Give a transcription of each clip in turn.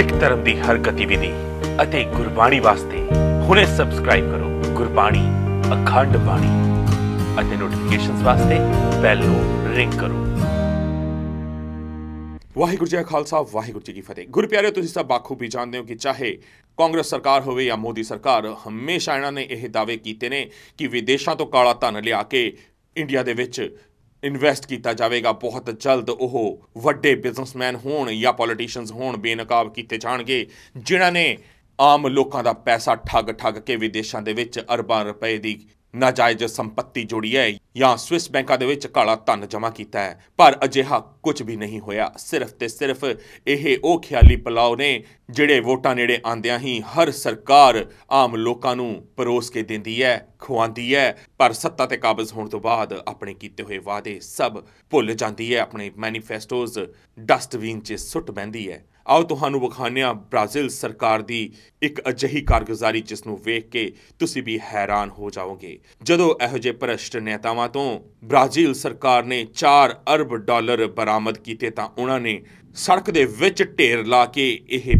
ਸਿੱਖ ਧਰਮ ਦੀ ਹਰ ਗਤੀਵਿਧੀ ਅਤੇ ਗੁਰਬਾਣੀ ਵਾਸਤੇ ਹੁਣੇ ਸਬਸਕ੍ਰਾਈਬ ਕਰੋ ਗੁਰਬਾਣੀ ਅਖੰਡ ਬਾਣੀ ਅਤੇ ਨੋਟੀਫਿਕੇਸ਼ਨਸ ਵਾਸਤੇ ਬੈਲ ਨੂੰ ਰਿੰਗ ਕਰੋ। ਵਾਹਿਗੁਰੂ ਜੀ ਖਾਲਸਾ, ਵਾਹਿਗੁਰੂ ਜੀ ਕੀ ਫਤਿਹ। ਗੁਰਪਿਆਰਿਓ, ਤੁਸੀਂ ਸਭ ਬਾਖੂਬੀ ਜਾਣਦੇ ਹੋ ਕਿ ਚਾਹੇ ਕਾਂਗਰਸ ਸਰਕਾਰ ਹੋਵੇ ਜਾਂ ਮੋਦੀ ਸਰਕਾਰ, ਹਮੇਸ਼ਾ ਇਹਨਾਂ ਨੇ ਇਹ ਦਾਅਵੇ ਕੀਤੇ ਨੇ ਕਿ ਵਿਦੇਸ਼ਾਂ ਤੋਂ ਕਾਲਾ ਧਨ ਲਿਆ ਕੇ ਇੰਡੀਆ ਦੇ ਵਿੱਚ ਇਨਵੈਸਟ ਕੀਤਾ ਜਾਵੇਗਾ, ਬਹੁਤ ਜਲਦ ਉਹ ਵੱਡੇ ਬਿਜ਼ਨਸਮੈਨ ਹੋਣ ਜਾਂ ਪੋਲੀਟੀਸ਼ੀਅਨਸ ਹੋਣ ਬੇਨਕਾਬ ਕੀਤੇ ਜਾਣਗੇ, ਜਿਨ੍ਹਾਂ ਨੇ ਆਮ ਲੋਕਾਂ ਦਾ ਪੈਸਾ ਠੱਗ ਠੱਗ ਕੇ ਵਿਦੇਸ਼ਾਂ ਦੇ ਵਿੱਚ ਅਰਬਾਂ ਰੁਪਏ ਦੀ ਨਾਜਾਇਜ਼ ਸੰਪਤੀ ਜੋੜੀ ਹੈ ਜਾਂ ਸਵਿਸ ਬੈਂਕਾਂ ਦੇ ਵਿੱਚ ਕਾਲਾ ਧਨ ਜਮ੍ਹਾਂ ਕੀਤਾ ਹੈ। ਪਰ ਅਜਿਹਾ ਕੁਝ ਵੀ ਨਹੀਂ ਹੋਇਆ। ਸਿਰਫ ਤੇ ਸਿਰਫ ਇਹ ਉਹ ਖਿਆਲੀ ਪਲਾਓ ਨੇ ਜਿਹੜੇ ਵੋਟਾਂ ਨੇੜੇ ਆਂਦਿਆਂ ਹੀ ਹਰ ਸਰਕਾਰ ਆਮ ਲੋਕਾਂ ਨੂੰ ਪਰੋਸ ਕੇ ਦਿੰਦੀ ਹੈ ਖਵਾਉਂਦੀ ਹੈ। ਪਰ ਸੱਤਾ ਤੇ ਕਾਬਜ਼ ਹੋਣ ਤੋਂ ਬਾਅਦ ਆਪਣੇ ਕੀਤੇ ਹੋਏ ਵਾਅਦੇ ਸਭ ਭੁੱਲ ਜਾਂਦੀ ਹੈ। ਆਪਣੇ ਮੈਨੀਫੈਸਟੋਜ਼ ਡਸਟਬਿਨ 'ਚ ਸੁੱਟ ਬੈਂਦੀ ਹੈ। ਆਓ ਤੁਹਾਨੂੰ ਵਿਖਾਉਂਦੇ ਹਾਂ ਬ੍ਰਾਜ਼ੀਲ ਸਰਕਾਰ ਦੀ ਇੱਕ ਅਜਿਹੀ ਕਾਰਗੁਜ਼ਾਰੀ, ਜਿਸ ਨੂੰ ਵੇਖ ਕੇ ਤੁਸੀਂ ਵੀ ਹੈਰਾਨ ਹੋ ਜਾਓਗੇ ਜਦੋਂ ਇਹੋ ਜਿਹੇ ਭ੍ਰਸ਼ਟ ਨੇਤਾਵਾਂ ਤੋਂ ਬ੍ਰਾਜ਼ੀਲ ਸਰਕਾਰ ਨੇ 4 ਅਰਬ ਡਾਲਰ ਬਰਾਮਦ ਕੀਤੇ, ਤਾਂ ਉਹਨਾਂ ਨੇ ਸੜਕ ਦੇ ਵਿੱਚ ਢੇਰ ਲਾ ਕੇ ਇਹ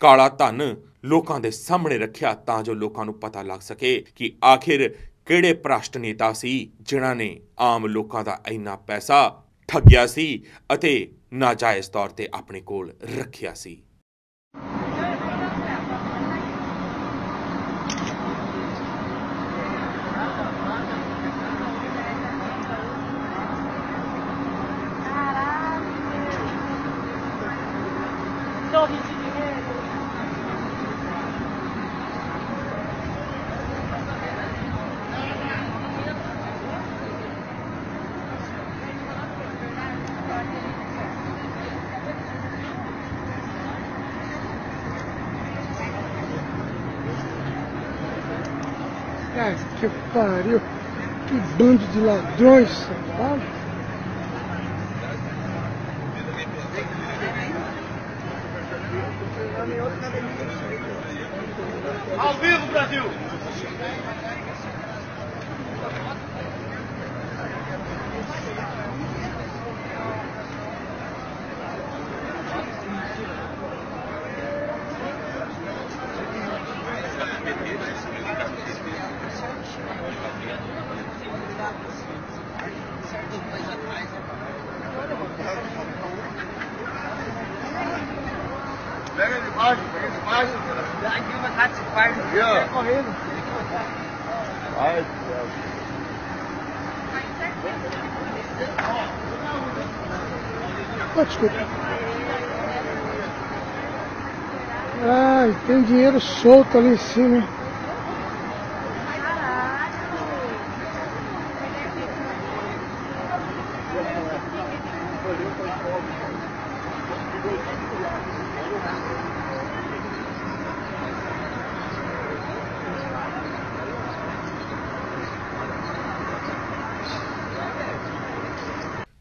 ਕਾਲਾ ਧਨ ਲੋਕਾਂ ਦੇ ਸਾਹਮਣੇ ਰੱਖਿਆ, ਤਾਂ ਜੋ ਲੋਕਾਂ ਨੂੰ ਪਤਾ ਲੱਗ ਸਕੇ ਕਿ ਆਖਿਰ ਕਿਹੜੇ ਭ੍ਰਸ਼ਟ ਨੇਤਾ ਸੀ, ਜਿਨ੍ਹਾਂ ਨੇ ਆਮ ਲੋਕਾਂ ਦਾ ਇੰਨਾ ਪੈਸਾ ਠੱਗਿਆ ਸੀ ਅਤੇ ਨਾਜਾਇਜ਼ ਤੌਰ ਤੇ ਆਪਣੇ ਕੋਲ ਰੱਖਿਆ ਸੀ। Ai, que pariu. Que bando de ladrões, sabe? Ao vivo, Brasil! Pega de baixo, pega de baixo. Aqui uma casa de quarto. Aqui, ó. Correndo. Ai, Deus. Oh, desculpa. Ai, tem dinheiro solto ali em cima. hein?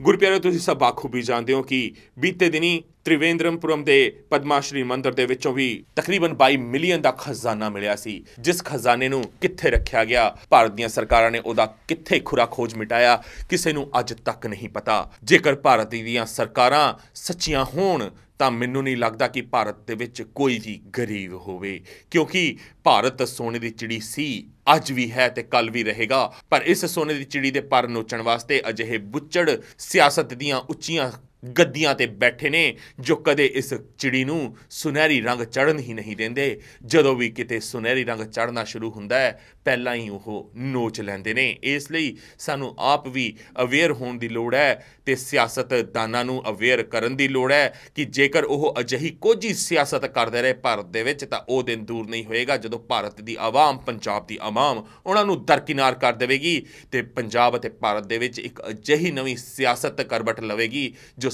ਗੁਰਪਿਆਰਿਓ ਤੁਸੀਂ ਸਭ ਬਾਖੂਬੀ ਜਾਣਦੇ ਹੋ ਕਿ ਬੀਤੇ ਦਿਨੀ ਤ੍ਰਿਵੇਂਦਰਮਪੁਰਮ ਦੇ ਪਦਮਾਸ਼੍ਰੀ ਮੰਦਿਰ ਦੇ ਵਿੱਚੋਂ ਵੀ ਤਕਰੀਬਨ 22 ਮਿਲੀਅਨ ਦਾ ਖਜ਼ਾਨਾ ਮਿਲਿਆ ਸੀ। ਜਿਸ ਖਜ਼ਾਨੇ ਨੂੰ ਕਿੱਥੇ ਰੱਖਿਆ ਗਿਆ, ਭਾਰਤ ਦੀਆਂ ਸਰਕਾਰਾਂ ਨੇ ਉਹਦਾ ਕਿੱਥੇ ਖੁਰਾ ਖੋਜ ਮਿਟਾਇਆ, ਕਿਸੇ ਨੂੰ ਅੱਜ ਤੱਕ ਨਹੀਂ ਪਤਾ। ਜੇਕਰ ਭਾਰਤ ਦੀਆਂ ਸਰਕਾਰਾਂ ਸੱਚੀਆਂ ਹੋਣ ਤਾਂ ਮੈਨੂੰ ਨਹੀਂ ਲੱਗਦਾ ਕਿ ਭਾਰਤ ਦੇ ਵਿੱਚ ਕੋਈ ਵੀ ਗਰੀਬ ਹੋਵੇ। ਕਿਉਂਕਿ ਭਾਰਤ ਸੋਨੇ ਦੀ ਚਿੜੀ ਸੀ, ਅੱਜ ਵੀ ਹੈ ਤੇ ਕੱਲ ਵੀ ਰਹੇਗਾ। ਪਰ ਇਸ ਸੋਨੇ ਦੀ ਚਿੜੀ ਦੇ ਪਰ ਨੋਚਣ ਵਾਸਤੇ ਅਜਿਹੇ ਬੁੱਚੜ ਸਿਆਸਤ ਦੀਆਂ ਉੱਚੀਆਂ ਗੱਦੀਆਂ ਤੇ ਬੈਠੇ ਨੇ, ਜੋ ਕਦੇ ਇਸ ਚਿੜੀ ਨੂੰ ਸੁਨਹਿਰੀ ਰੰਗ ਚੜਨ ਹੀ ਨਹੀਂ ਦਿੰਦੇ। ਜਦੋਂ ਵੀ ਕਿਤੇ ਸੁਨਹਿਰੀ ਰੰਗ ਚੜਨਾ ਸ਼ੁਰੂ ਹੁੰਦਾ ਹੈ, ਪਹਿਲਾਂ ਹੀ ਉਹ ਨੋਚ ਲੈਂਦੇ ਨੇ। ਇਸ ਲਈ ਸਾਨੂੰ ਆਪ ਵੀ ਅਵੇਅਰ ਹੋਣ ਦੀ ਲੋੜ ਹੈ ਤੇ ਸਿਆਸਤਦਾਨਾਂ ਨੂੰ ਅਵੇਅਰ ਕਰਨ ਦੀ ਲੋੜ ਹੈ ਕਿ ਜੇਕਰ ਉਹ ਅਜਿਹੀ ਕੋਝੀ ਸਿਆਸਤ ਕਰਦੇ ਰਹੇ ਭਾਰਤ ਦੇ ਵਿੱਚ, ਤਾਂ ਉਹ ਦਿਨ ਦੂਰ ਨਹੀਂ ਹੋਏਗਾ ਜਦੋਂ ਭਾਰਤ ਦੀ ਆਵਾਮ, ਪੰਜਾਬ ਦੀ ਆਵਾਮ, ਉਹਨਾਂ ਨੂੰ ਦਰਕਿਨਾਰ ਕਰ ਦੇਵੇਗੀ ਤੇ ਪੰਜਾਬ ਅਤੇ ਭਾਰਤ ਦੇ ਵਿੱਚ ਇੱਕ ਅਜਿਹੀ ਨਵੀਂ ਸਿਆਸਤ ਕਰਵਟ ਲਵੇਗੀ, ਜੋ